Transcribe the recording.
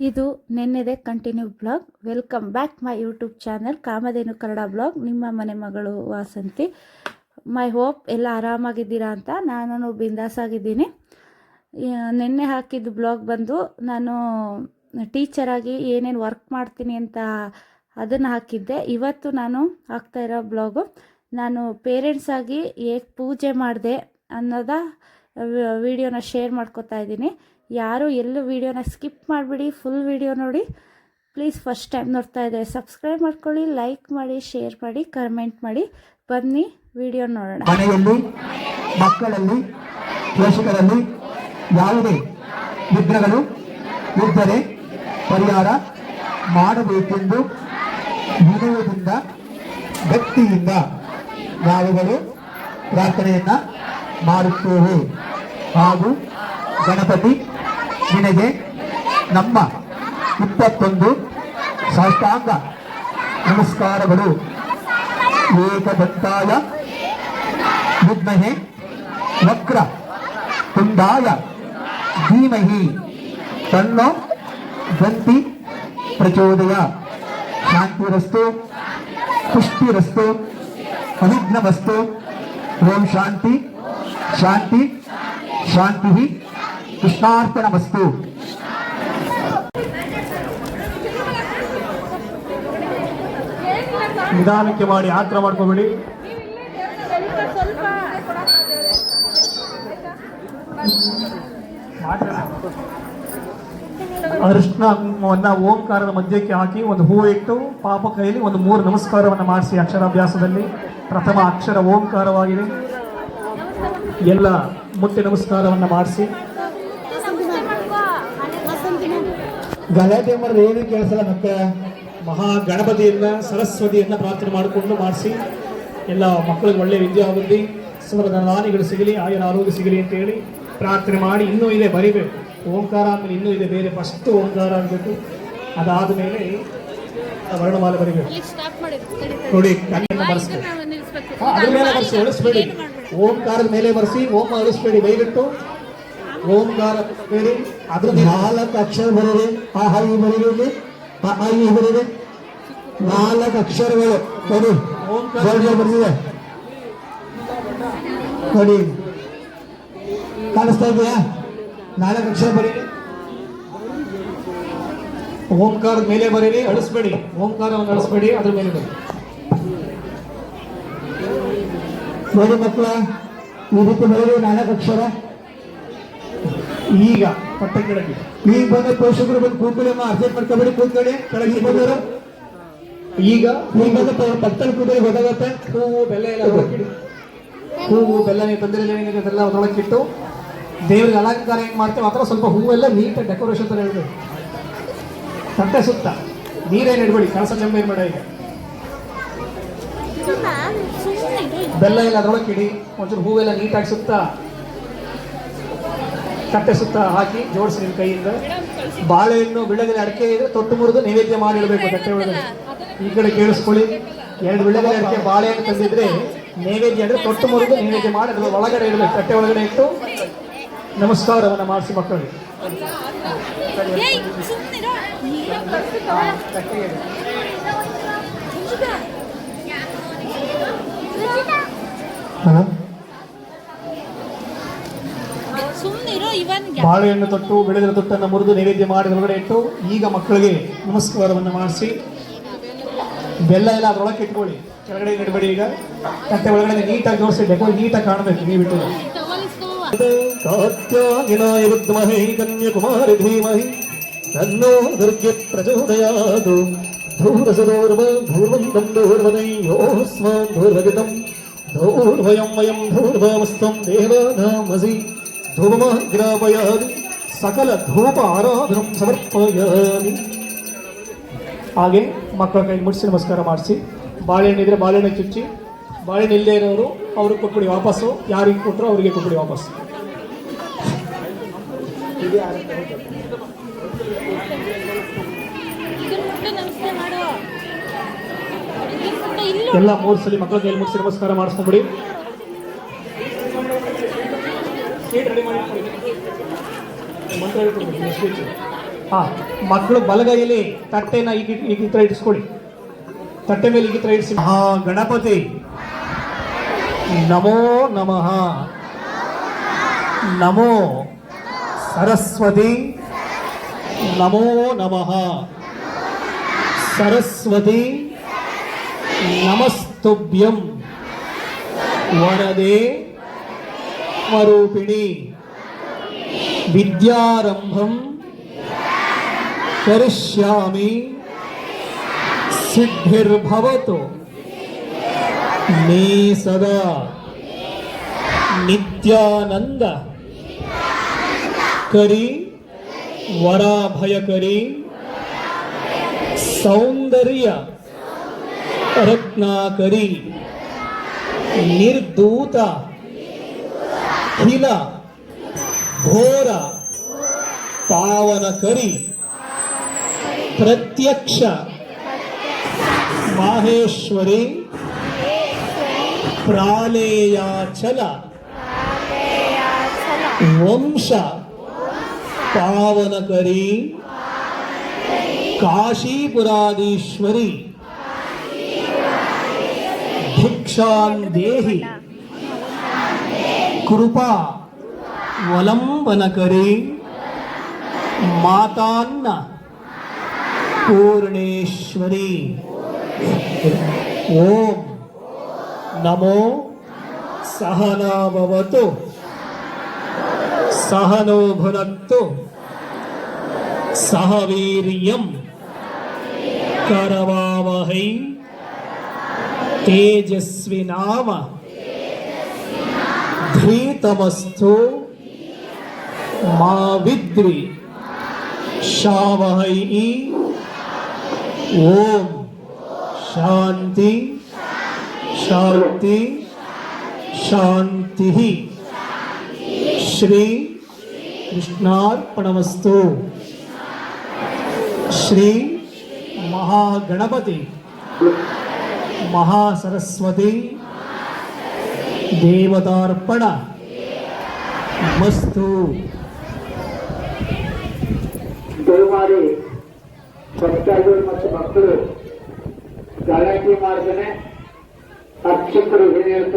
ಇದು ನಿನ್ನೆದೆ continue blog welcome back my YouTube channel Kamadhenu Kannada blog ನಿಮ್ಮ ಮನೆ ಮಗಳು ವಾಸಂತಿ. ಮೈ ಹೋಪ್ ಎಲ್ಲ ಆರಾಮಾಗಿದ್ದೀರಾ ಅಂತ ನಾನು ಬಿಂದಾಸ್ ಆಗಿದ್ದೀನಿ ಯಾ- ನಿನ್ನೆ ಹಾಕಿದ್ದ ಬ್ಲಾಗ್ ಬಂದು ನಾನು ಟೀಚರಾಗಿ ಏನೇನು ವರ್ಕ್ ಮಾಡ್ತೀನಿ ಅಂತ ಅದನ್ನು ಹಾಕಿದ್ದೆ. ಇವತ್ತು ನಾನು ಹಾಕ್ತಾ ಇರೋ ಬ್ಲಾಗು ನಾನು ಪೇರೆಂಟ್ಸ್ ಆಗಿ ಹೇಗೆ ಪೂಜೆ ಮಾಡಿದೆ ಅನ್ನೋದ ವಿಡಿಯೋನ ಶೇರ್ ಮಾಡ್ಕೊತಾ ಇದ್ದೀನಿ. ಯಾರು ಎಲ್ಲೂ ವೀಡಿಯೋನ ಸ್ಕಿಪ್ ಮಾಡಿಬಿಡಿ ಫುಲ್ ವಿಡಿಯೋ ನೋಡಿ. ಪ್ಲೀಸ್ ಫಸ್ಟ್ ಟೈಮ್ ನೋಡ್ತಾ ಇದ್ದಾರೆ ಸಬ್ಸ್ಕ್ರೈಬ್ ಮಾಡ್ಕೊಳ್ಳಿ ಲೈಕ್ ಮಾಡಿ ಶೇರ್ ಮಾಡಿ ಕಮೆಂಟ್ ಮಾಡಿ. ಬನ್ನಿ ವಿಡಿಯೋ ನೋಡೋಣ. ಮನೆಯಲ್ಲಿ, ಮಕ್ಕಳಲ್ಲಿ, ಪೋಷಕರಲ್ಲಿ ಯಾವುದೇ ವಿಘ್ನಗಳು ಇದ್ದರೆ ಪರಿಹಾರ ಮಾಡಬೇಕೆಂದು ವಿನಯದಿಂದ ವ್ಯಕ್ತಿಯಿಂದ ನಾವುಗಳು ಪ್ರಾರ್ಥನೆಯನ್ನ ಮಾಡುತ್ತೇವೆ. ಹಾಗೂ ಗಣಪತಿ ನಿನಗೆ ನಮ್ಮ ಇಪ್ಪತ್ತೊಂದು ಸಾಷ್ಟಾಂಗ ನಮಸ್ಕಾರಗಳು. ಏಕದಂತಾಯ ವಿದ್ಮಹೆ ವಕ್ರ ತುಂಡಾಯ ಧೀಮಹಿ, ತನ್ನೋ ಗಂತಿ ಪ್ರಚೋದಯ. ಶಾಂತಿರಸ್ತು, ಪುಷ್ಟಿರಸ್ತು, ಅವಿಘ್ನಮಸ್ತು. ಓಂ ಶಾಂತಿ ಶಾಂತಿ ಶಾಂತಿ ಕೃಷ್ಣಾರ್ಪಣಮಸ್ತು ನಿಧಾನಕ್ಕೆ ಮಾಡಿ, ಆತ್ರ ಮಾಡ್ಕೋಬೇಡಿ. ಅರಿಶಿನವನ್ನ ಓಂಕಾರದ ಮಧ್ಯಕ್ಕೆ ಹಾಕಿ ಒಂದು ಹೂ ಇಟ್ಟು ಪಾಪ ಕೈಯಲ್ಲಿ ಒಂದು ಮೂರು ನಮಸ್ಕಾರವನ್ನು ಮಾಡಿಸಿ ಅಕ್ಷರಾಭ್ಯಾಸದಲ್ಲಿ. ಪ್ರಥಮ ಅಕ್ಷರ ಓಂಕಾರವಾಗಿದೆ. ಎಲ್ಲ ಮುಟ್ಟಿ ನಮಸ್ಕಾರವನ್ನು ಮಾಡಿಸಿ. ಗಲಾಟೆ ಮಾಡಿದ್ರೆ ಏನು ಕೇಳಿಸಲ್ಲ ಮತ್ತೆ ಮಹಾ ಗಣಪತಿಯನ್ನ ಸರಸ್ವತಿಯನ್ನ ಪ್ರಾರ್ಥನೆ ಮಾಡಿಕೊಂಡು ಮಾಡಿಸಿ ಎಲ್ಲ ಮಕ್ಕಳಿಗೆ ಒಳ್ಳೆಯ ವಿದ್ಯಾಭಿವೃದ್ಧಿ ಸುಮರದ ದಾನಿಗಳು ಸಿಗಲಿ ಆಯನ ಆರೋಗ್ಯ ಸಿಗಲಿ ಅಂತ ಹೇಳಿ ಪ್ರಾರ್ಥನೆ ಮಾಡಿ ಇನ್ನೂ ಇದೆ ಬರಿಬೇಕು. ಓಂಕಾರ ಆಮೇಲೆ ಇನ್ನೂ ಇದೆ ಬೇರೆ ಫಸ್ಟ್ ಓಂಕಾರ ಆಗಬೇಕು. ಅದಾದ ಮೇಲೆ ವರ್ಣಮಾಲೆ ಬರಿಬೇಕು. ನೋಡಿ ಕಣ್ಣನ್ನು ಬರೆಸ್ಬೇಕು. ಹಾ, ಅದ್ರ ಮೇಲೆ ಬರ್ಸಿ ಅಳಿಸ್ಬೇಡಿ ಓಂಕಾರದ ಮೇಲೆ ಬರ್ಸಿ ಓಂ ಅಳಿಸ್ಬೇಡಿ ದಯವಿಟ್ಟು ಓಂಕಾರ ಹೇಳಿ ಅದ್ರ ನಾಲ್ಕು ಅಕ್ಷರ ಬರೀರಿ ಆ ಹೈ ಬರೀರಿ ಆ ಐ ಬರೀರಿ ನಾಲ್ಕು ಅಕ್ಷರಗಳು. ಕೊಡಿ ಓಂಕಾರ ಕೊಡಿ ಕಾಣಿಸ್ತಾ ಇದೆಯಾ? ನಾಲ್ಕು ಅಕ್ಷರ ಬರೀರಿ ಓಂಕಾರದ ಮೇಲೆ ಬರೀರಿ ಅಳಿಸ್ಬೇಡಿ. ಓಂಕಾರವನ್ನು ಅಳಿಸ್ಬೇಡಿ. ಅದ್ರ ಮೇಲೆ ಬರೀ ನೋಡಿ ಮಕ್ಕಳ ಈ ರೀತಿ ಬರೀರಿ ನಾಲ್ಕು ಅಕ್ಷರ. ಈಗ ಪಟ್ಟ ಕೆಳಗೆ. ಈಗ ಬಂದ ಪೋಷಕರು ಬಂದು ಕೂತ್ಕೊಳ್ಳಿ ಅಮ್ಮ ಅರ್ಜೆಂಟ್ ಮಾಡ್ಕೊಬೇಡಿ ಕೂತ್ಕೊಳ್ಳಿ. ಕೆಳಗೆ ಬಂದರು ಈಗ ಈಗ ಬಂದ ಪಕ್ಕದಲ್ಲಿ ಕೂತ್ಕೊಳ್ಳಿ ಗೊತ್ತಾಗತ್ತೆ. ಹೂವು ಬೆಲ್ಲ ಎಲ್ಲ ಹೂವು. ಬೆಲ್ಲ ನೀವು ತಂದಿರಲಿ ಏನಿದೆ ಅದೆಲ್ಲ ಅದರೊಳಗಿಟ್ಟು ದೇವರಿಗೆ ಅಲಂಕಾರ ಹೆಂಗೆ ಮಾಡ್ತೇವೆ ಆ ಥರ ಸ್ವಲ್ಪ ಹೂವೆಲ್ಲ ನೀಟಾಗಿ ಡೆಕೋರೇಷನ್ ಥರ ಇಡಬೇಕು ತಟ್ಟೆ ಸುತ್ತ. ನೀರೇನು ಇಡ್ಬೇಡಿ ಕಳಸ ಜಂಬ ಏನು ಬೇಡ ಈಗ ಬೆಲ್ಲ ಎಲ್ಲ ಅದರೊಳಗೆ ಇಡಿ. ಒಂಚೂರು ಹೂವೆಲ್ಲ ನೀಟಾಗಿ ಸುತ್ತ. ತಟ್ಟೆ ಸುತ್ತ ಹಾಕಿ ಜೋಡಿಸಿ ನಿಮ್ಮ ಕೈಯಿಂದ. ಬಾಳೆಹಣ್ಣು ಬಿಳ್ಳದಲ್ಲಿ ಅಡಿಕೆ ಇದ್ರೆ ತೊಟ್ಟು ಮುರಿದು ನೈವೇದ್ಯ ಮಾಡಿಡಬೇಕು ತಟ್ಟೆ ಒಳಗಡೆ ಈ ಕಡೆ ಕೇಳಿಸ್ಕೊಳ್ಳಿ. ಎರಡು ಬಿಳ್ಳದಲ್ಲಿ ಅಡಿಕೆ, ಬಾಳೆಹಣ್ಣು ತಂದಿದ್ರೆ ನೈವೇದ್ಯ ಅಂದ್ರೆ ತೊಟ್ಟು ಮುರಿದು ನೈವೇದ್ಯ ಮಾಡಿ ಅದರ ಒಳಗಡೆ ಇಡಬೇಕು. ತಟ್ಟೆ ಒಳಗಡೆ ಇಟ್ಟು ನಮಸ್ಕಾರವನ್ನು ಮಾಡಿಸಿ ಮಕ್ಕಳಿಗೆ ತಟ್ಟೆಗೆ ಇಡಿ. ಹಾ? ಸುಮ್ಮನಿರೋ ಇವನ್ ಬಾಳೆಹಣ್ಣು ತೊಟ್ಟು, ಬೆಳೆದಿರ ತೊಟ್ಟನ್ನು ಮುರಿದು ನೈವೇದ್ಯ ಮಾಡಿ ಒಳಗಡೆ ಇಟ್ಟು ಈಗ ಮಕ್ಕಳಿಗೆ ನಮಸ್ಕಾರವನ್ನು ಮಾಡಿಸಿ, ಬೆಲ್ಲ ಎಲ್ಲ ಅದರೊಳಗೆ ಇಟ್ಕೊಳ್ಳಿ. ಕೆಳಗಡೆ ಇಡಬೇಡಿ ಈಗ. ತಟ್ಟೆ ಒಳಗಡೆ ನೀಟಾಗಿ ಜೋಡಿಸಿ ಡೆಕೋರ್ ನೀಟಾಗಿ ಕಾಣಬೇಕು, ನೀವು ಬಿಟ್ಟು. ಕಾತ್ಯಾಗಿನಾಯ ವಿದ್ಮಹೇ ಕನ್ಯಾಕುಮಾರಿ ಧೀಮಹಿ, ತನ್ನೋ ದುರ್ಗೆ ಪ್ರಚೋದಯಾದು ಧೂರಸದೋರ್ವ ಧೂರ್ವಂತಂ ಸ್ವಾಂ ಧೂರ್ವಗಿತಂ. ಧೂರ್ವಯಂ ವಯಂ ಧೂರ್ವಮಸ್ತಂ ದೇವಾನಾಮಸಿ. ಧೂಮಗ್ರಾಪಯಾದಿ ಸಕಲ ಧೂಪ ಆರಾಧನ ಸಮರ್ಪಯಾಮಿ ಹಾಗೆ ಮಕ್ಕಳ ಕೈ ಮುಡಿಸಿ ನಮಸ್ಕಾರ ಮಾಡಿಸಿ. ಬಾಳೆಹಣ್ಣು ಇದ್ರೆ ಬಾಳೆಹಣ್ಣು ಚುಚ್ಚಿ, ಬಾಳೆಹಣ್ಣು ಇಲ್ಲದೆ ಇರೋರು ಅವ್ರಿಗೆ ಕೊಟ್ಬಿಡಿ ವಾಪಸ್ಸು, ಯಾರಿಗೆ ಕೊಟ್ಟರು ಅವರಿಗೆ ಕೊಟ್ಬಿಡಿ ವಾಪಸ್ ನಮಸ್ತೆ ಮಾಡು ಎಲ್ಲ ಮೂರು ಸಲ ಮಕ್ಕಳ ಕೈಯಲ್ಲಿ ಮುಡಿಸಿ ನಮಸ್ಕಾರ ಮಾಡಿಸ್ಕೊಂಬಿಡಿ ಹಾ ಮಕ್ಕಳು ಬಲಗೈಯಲ್ಲಿ ತಟ್ಟೆನ ಈಗ ಈಗ ಈ ಥರ ಇಡಿಸ್ಕೊಳ್ಳಿ ತಟ್ಟೆ ಮೇಲೆ ಈಗ ಈ ಥರ ಇಡಿಸಿ ಮಹಾ ಗಣಪತಿ ನಮೋ ನಮಃ ನಮೋ ಸರಸ್ವತಿ ನಮೋ ನಮಃ ಸರಸ್ವತಿ ನಮಸ್ತುಭ್ಯಂ ವರದೆ ಸ್ವರೂಪಿಣಿ विद्यारंभम करिष्यामि। सिद्धिर्भवतो। मे सदा। नित्यानंद करी। वरा भय करी सौंदर्य रत्ना करी निर्दूता। खिला। ಘೋರ ಪಾವನಕರಿ ಪ್ರತ್ಯಕ್ಷ ಮಾಹೇಶ್ವರಿ ಪ್ರಾಲೇಯಾಚಲ ವಂಶ ಪಾವನಕರಿ ಕಾಶೀಪುರಾದೀಶ್ವರಿ ಭಿಕ್ಷಾನ್ ದೇಹಿ वलंबन करी माता पूर्णेश्वरी। ओम नमो सहना भवतु सहनो भुन सह वीर करवावह। तेजस्वी नाम, धृतमस्तु। ವಿದ್ರಿ ಶಾವಹೈ ಓಂ ಶಾಂತಿ ಶಾಂತಿ ಶಾಂತಿ ಶ್ರೀ ಕೃಷ್ಣಾರ್ಪಣಮಸ್ತು ಶ್ರೀ ಮಹಾಗಣಪತಿ ಮಹಾಸರಸ್ವತಿ ದೇವತಾರ್ಪಣ ಮಸ್ತು ದಯಮಾಡಿ ಭಕ್ತಾದಿಗಳು ಮತ್ತು ಭಕ್ತರು ಗಲಾಟೆ ಮಾಡ್ತಾನೆ ಏನ್ ಹೇಳ್ತಾರೆ